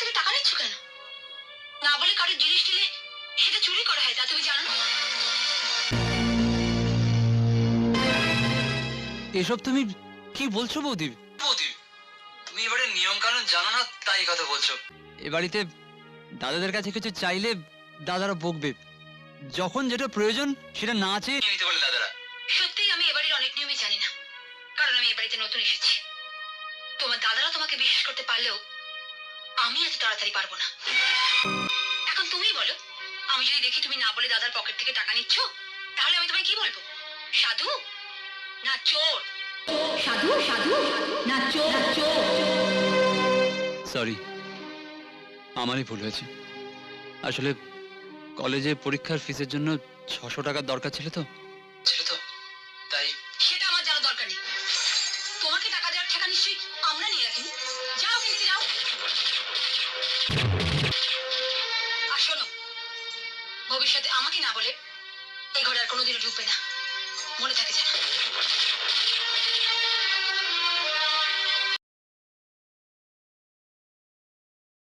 থেকে টাকা নিচ্ছ কেন? না বলে কারোর জিনিস দিলে সেটা চুরি করা হয় তা তুমি জানো না? এসব তুমি কি বলছো বৌদি? বৌদি তুমি এবারে নিয়ম কানুন জানো না তাই কথা বলছো। এ বাড়িতে দাদাদের কাছে কিছু চাইলে দাদারা বকবে। যখন যেটা প্রয়োজন সেটা না চেয়ে নিতে বলে দাদারা। সত্যিই আমি এবাড়ির অনেক নিয়মই জানি না কারণ আমি এবাড়িতে নতুন এসেছি। তোমার দাদারা তোমাকে বিশ্বাস করতে পারলেও আমি এত তাড়াতাড়ি পারব না। এখন তুমি বলো আমি যদি দেখি তুমি না বলে দাদার পকেট থেকে টাকা নিচ্ছ তাহলে আমি তোমায় কি বলব? সাধু? না চোর। সাধু সাধু না চোর না চোর। সরি আমারই ভুল হয়েছে। আসলে কলেজে পরীক্ষার ফিসের জন্য ছশো টাকার দরকার ছিল তো? ছিল তো। তাই সেটা আমার জানা দরকার নেই। তোমাকে টাকা দেওয়ার টাকা নিশ্চয়ই আমরা নিয়ে রাখিনি। যাও কিনতে যাও। আর শোনো, ভবিষ্যতে আমাকে না বলে এই ঘরে আর কোনোদিনও ঢুকবে না। মনে থাকে